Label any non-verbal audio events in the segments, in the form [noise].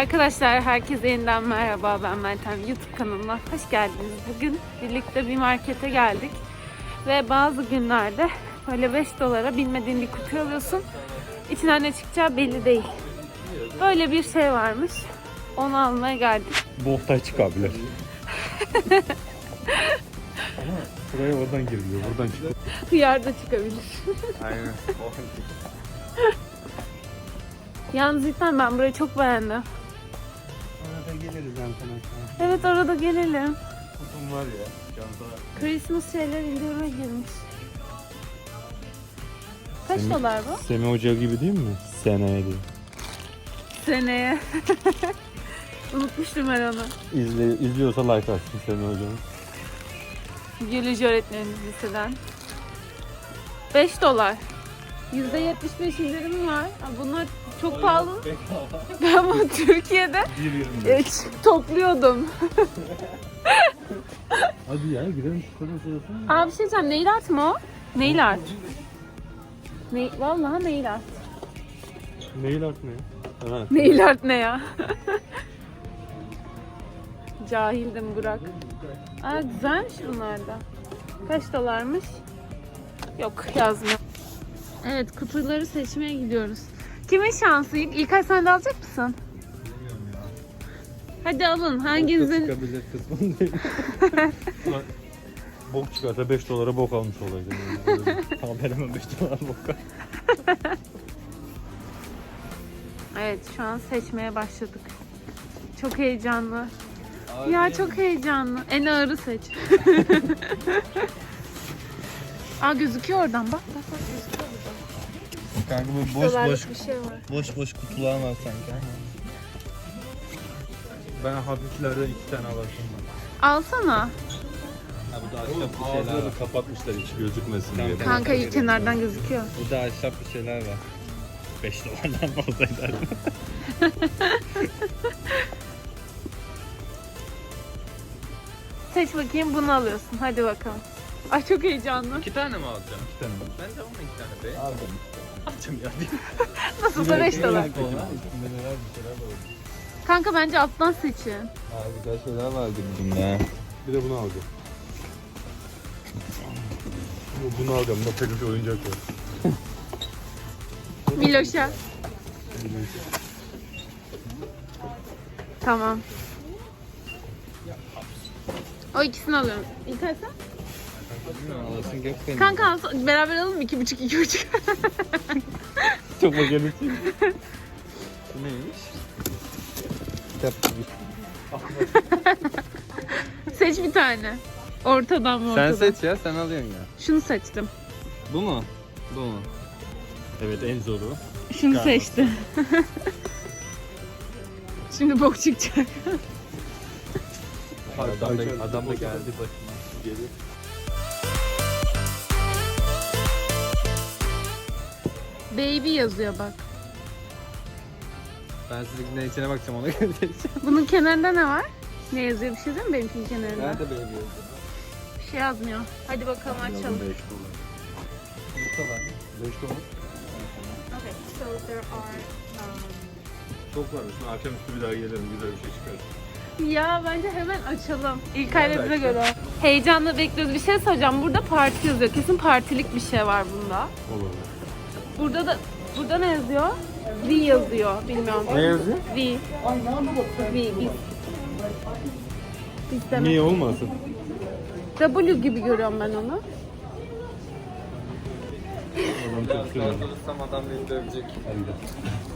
Arkadaşlar herkese yeniden merhaba ben Meltem YouTube kanalına hoş geldiniz. Bugün birlikte bir markete geldik ve bazı günlerde böyle 5 dolara bilmediğin bir kutu alıyorsun. İçinden ne çıkacağı belli değil. Böyle bir şey varmış. Onu almaya geldik. Bohtay çıkabilir. Ama [laughs] buraya oradan giriliyor, buradan çıkıyor. Hıyar da çıkabilir. Aynen. Yalnız cidden ben burayı çok beğendim. Arada geliriz Antalya'ya. Evet orada gelelim. Kutum var ya. Çanta. Christmas şeyler indirime girmiş. Kaç Senin- dolar bu? Semi Hoca gibi değil mi? Seneye diye. Seneye. [laughs] Unutmuştum ben onu. İzle, izliyorsa like atsın Semi Hoca'nın. Biyoloji öğretmenimiz liseden. 5 dolar. %75 indirim var. Aa, Bunlar çok pahalı. Ben bunu Türkiye'de 1.25. e, topluyordum. [laughs] Hadi ya gidelim şu kadın sırasına. Aa bir şey diyeceğim. Nail art mı o? Nail art. Ne, vallahi nail art. Mail art ne? Ha. Nail art ne ya? [laughs] Cahildim Burak. Aa güzelmiş bunlar da. Kaç dolarmış? Yok yazmıyor. Evet kutuları seçmeye gidiyoruz. Kimin şansı ilk? İlkay sen de alacak mısın? Hadi alın. Hanginizin... Çıkabilir kısmı değil. Ulan, [laughs] bok çıkarsa 5 dolara bok almış. Yani. Tamam ben hemen 5 dolar bok Evet şu an seçmeye başladık. Çok heyecanlı. Ya çok heyecanlı. En ağırı seç. [laughs] Aa gözüküyor oradan bak bak bak gözüküyor. Kanka bu boş boş bir şey var. boş boş kutular var sanki ama. Ben hafiflerden 2 tane var. Alsana. Ha bu da ahşap bir şeyler var. kapatmışlar hiç gözükmesin diye. Tamam. Kanka kenardan gözüküyor. Bu da ahşap bir şeyler var. 5 dolardan fazla eder. Seç bakayım bunu alıyorsun. Hadi bakalım. Ay çok heyecanlı. 2 tane mi alacağım? 2 tane var. Ben de ona 2 tane be. Aldım. Alacağım ya. [laughs] Nasılsa 5 dolar. Üstünde neler bir şeyler var. Kanka bence alttan seçin. Abi güzel şeyler var bunda. Bir de bunu alacağım. Bu- Bunu alacağım. Bunda peluş oyuncak var. [laughs] Miloş'a. Tamam. O ikisini alıyorum. İlkay sen? Alasın yok benim. Kanka alsa- beraber alalım mı? İki buçuk, iki buçuk. [laughs] Çok bakalım. Bu neymiş? Kitap gibi. [laughs] Seç bir tane. Ortadan mı Sen ortadan? seç ya sen alıyorsun ya. Şunu seçtim. Bu mu? Bu mu? Evet en zoru. Şunu Galiba. seçtim. [laughs] Şimdi bok çıkacak. Adam da, adam da geldi başıma. Gelir. Baby yazıyor bak. Ben sizinkine içine bakacağım ona [laughs] göre. Bunun kenarında ne var? Ne yazıyor bir şey değil mi benimkinin kenarında? Nerede benim yazıyor? Bir şey yazmıyor. Hadi bakalım açalım. 5 dolar. Burada var. 5 dolar. Okay, so there are um, Çok varmış. Ben akşamüstü bir daha gelirim. Güzel bir şey çıkar. Ya bence hemen açalım. İlk ayda bize göre. Heyecanla bekliyoruz. Bir şey soracağım. Burada parti yazıyor. Kesin partilik bir şey var bunda. Olur. Burada da burada ne yazıyor? V yazıyor. Bilmiyorum. Ne yazıyor? V. V. Biz. Demek. Niye olmasın? W gibi görüyorum ben onu. Adam çok seviyorum. Durursam adam beni dövecek.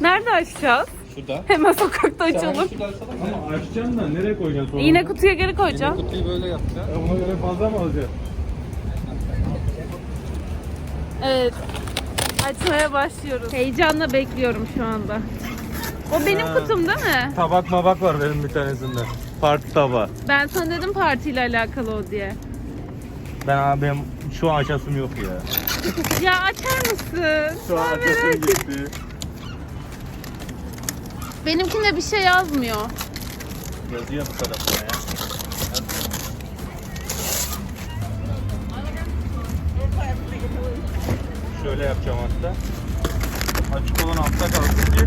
Nerede açacağız? Şurada. Hemen sokakta açalım. Ama açacaksın da nereye koyacaksın sonra? Yine kutuya geri koyacağım. kutuyu böyle yapacağız. Ya Buna göre fazla mı alacaksın? Evet. Açmaya başlıyoruz. Heyecanla bekliyorum şu anda. O benim Ha. kutum değil mi? Tabak mabak var benim bir tanesinde. Parti tabağı. Ben sana dedim partiyle alakalı o diye. Ben abi benim şu an açasım yok ya. Ya açar mısın? Şu an Ben açasım merak- gitti. Benimkinde bir şey yazmıyor. Yazıyor bu tarafına ya. Şöyle yapacağım hatta. Açık olan altta kalsın diye.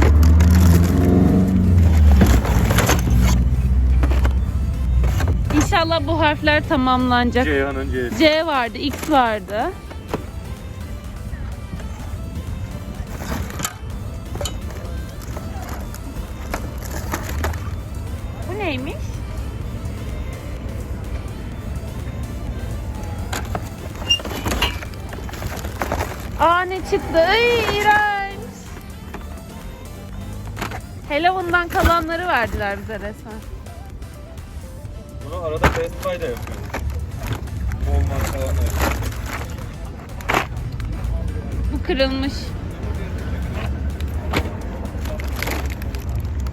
İnşallah bu harfler tamamlanacak. Ceyhan'ın C'si. C vardı, X vardı. Bu neymiş? Aa ne çıktı? Ay iğrenç. Halloween'dan kalanları verdiler bize resmen. Bunu arada Best Buy'da yapıyoruz. Olmaz falan da. Bu kırılmış.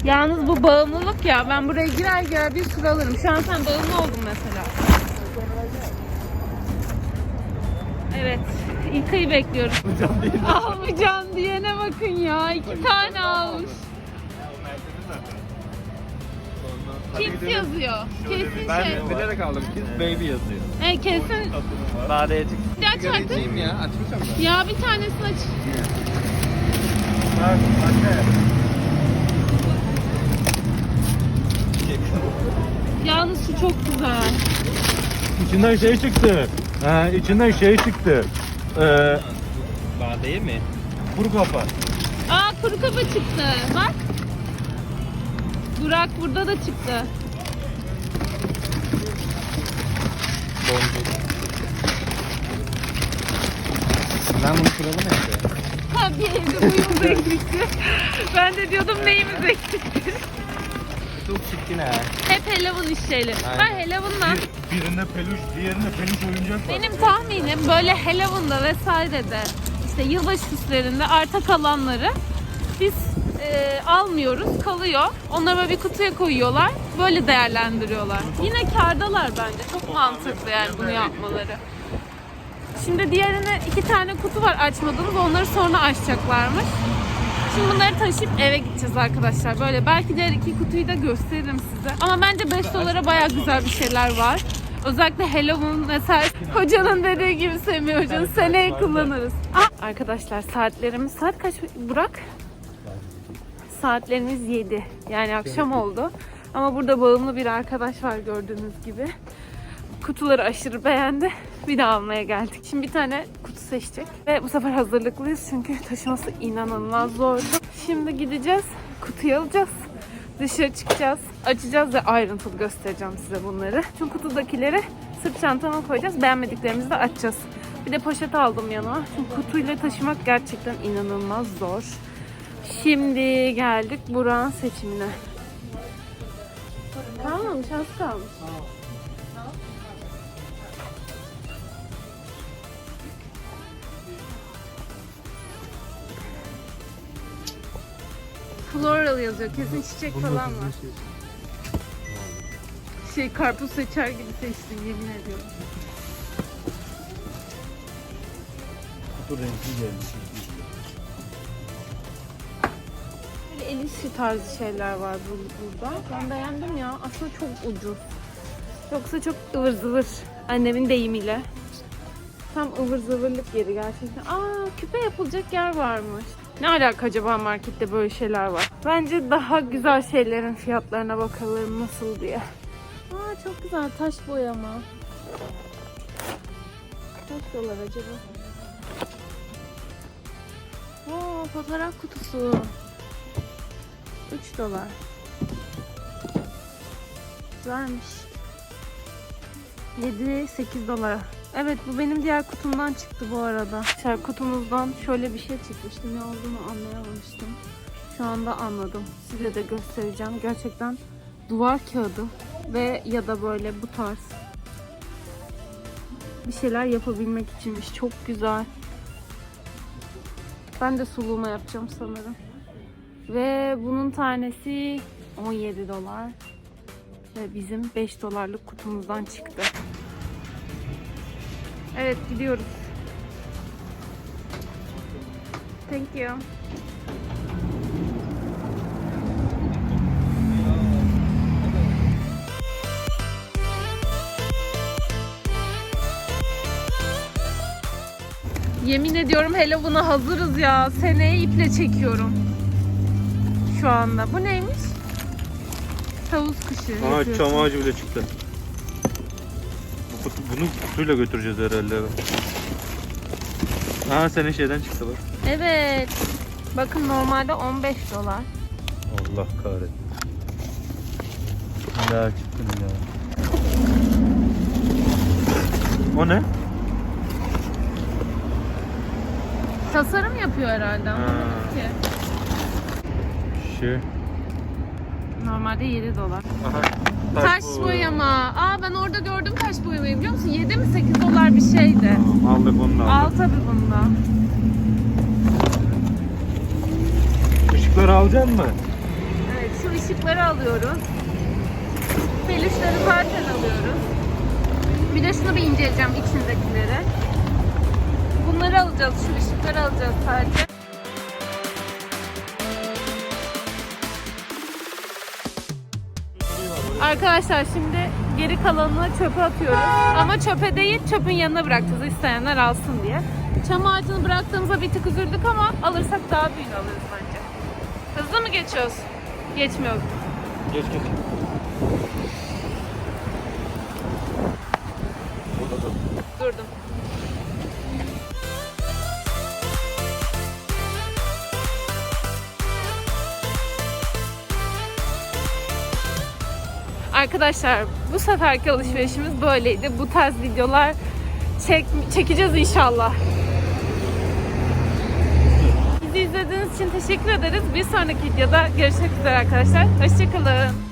Yalnız bu bağımlılık ya. Ben buraya girer girer bir sürü alırım. Şu an sen bağımlı oldun mesela. Evet. İlkay'ı bekliyoruz. Almayacağım diyene bakın ya. iki tane almış. Kids yazıyor. Kesin Ben şey. bilerek aldım. Kids baby yazıyor. E, kesin. Badeye çık. Bir aç artık. ya. Açmışım ben. Ya bir tanesini aç. Bak anne. Yalnız şu çok güzel. İçinden şey çıktı. Ha, içinden şey çıktı. Ee, Badeye mi? kuru kafa. Aa kuru kafa çıktı. Bak. Burak burada da çıktı. Boncuk. Ben bunu kuralım evde. Ha bir evde buyumuz eksikti. ben de diyordum neyimiz eksikti. Çok çirkin ha. Hep Halloween iş şeyleri. Aynen. Ben Halloween'dan Bir, birinde peluş, diğerinde peluş oyuncak var. benim tahminim böyle Halloween'da vesairede işte yılbaşı süslerinde arta kalanları biz e, almıyoruz kalıyor. Onları böyle bir kutuya koyuyorlar. Böyle değerlendiriyorlar. Yine kardalar bence. Çok mantıklı yani bunu yapmaları. Şimdi diğerine iki tane kutu var açmadığımız. Onları sonra açacaklarmış. Şimdi bunları taşıyıp eve gideceğiz arkadaşlar. Böyle belki diğer iki kutuyu da gösteririm size. Ama bence 5 dolara baya güzel bir şeyler var. Özellikle Halloween mesela hocanın dediği gibi Semih Hoca'nın seneye kullanırız. Aa, arkadaşlar saatlerimiz saat kaç Burak? Saatlerimiz 7. Yani akşam oldu. Ama burada bağımlı bir arkadaş var gördüğünüz gibi. Kutuları aşırı beğendi. Bir daha almaya geldik. Şimdi bir tane kutu seçecek. Ve bu sefer hazırlıklıyız çünkü taşıması inanılmaz zordu. Şimdi gideceğiz. Kutuyu alacağız. Dışarı çıkacağız. Açacağız ve ayrıntılı göstereceğim size bunları. Çünkü kutudakileri sırt çantama koyacağız. Beğenmediklerimizi de açacağız. Bir de poşet aldım yanıma. Çünkü kutuyla taşımak gerçekten inanılmaz zor. Şimdi geldik Burak'ın seçimine. Kalmamış, az kalmış. Floral yazıyor. Kesin çiçek falan var. Şey karpuz seçer gibi seçtim yemin ediyorum. Kutu renkli gelmiş. Böyle el işi tarzı şeyler var bu- burada. Ben beğendim ya. Aslında çok ucuz. Yoksa çok ıvır zıvır. Annemin deyimiyle. Tam ıvır zıvırlık yeri gerçekten. Aa küpe yapılacak yer varmış. Ne alaka acaba markette böyle şeyler var? Bence daha güzel şeylerin fiyatlarına bakalım nasıl diye. Aa çok güzel taş boyama. Kaç dolar acaba? Oo fotoğraf kutusu. 3 dolar. Güzelmiş. 7-8 dolara. Evet bu benim diğer kutumdan çıktı bu arada. Diğer kutumuzdan şöyle bir şey çıkmıştı. Ne olduğunu anlayamamıştım. Şu anda anladım. Size de göstereceğim. Gerçekten duvar kağıdı ve ya da böyle bu tarz bir şeyler yapabilmek içinmiş. Çok güzel. Ben de suluğuma yapacağım sanırım. Ve bunun tanesi 17 dolar. Ve bizim 5 dolarlık kutumuzdan çıktı. Evet gidiyoruz. Thank you. Yemin ediyorum hele buna hazırız ya. Seneye iple çekiyorum. Şu anda. Bu neymiş? Tavus kuşu. Aa yapıyorsun. çam ağacı bile çıktı. Kutu, bunu kutuyla götüreceğiz herhalde. Ha senin şeyden çıktı bak. Evet. Bakın normalde 15 dolar. Allah kahretsin. Ya çıktın ya. O ne? Tasarım yapıyor herhalde anlamadım ki. Şey. Normalde 7 dolar. Aha. Taş boyama. Aa ben orada gördüm taş boyamayı biliyor musun? 7 mi 8 dolar bir şeydi. Tamam, aldık onu da Al aldık. tabi bunda. Işıkları alacak mı? Evet şu ışıkları alıyoruz. Peluşları zaten alıyoruz. Bir de şunu bir inceleyeceğim içindekileri. Bunları alacağız, şu ışıkları alacağız sadece. Arkadaşlar şimdi geri kalanını çöpe atıyoruz. Ama çöpe değil, çöpün yanına bırakacağız isteyenler alsın diye. Çam ağacını bıraktığımızda bir tık üzüldük ama alırsak daha büyük alırız bence. Hızlı mı geçiyoruz? Geçmiyoruz. Geç geç. Arkadaşlar bu seferki alışverişimiz böyleydi. Bu tarz videolar çek, çekeceğiz inşallah. Bizi izlediğiniz için teşekkür ederiz. Bir sonraki videoda görüşmek üzere arkadaşlar. Hoşçakalın.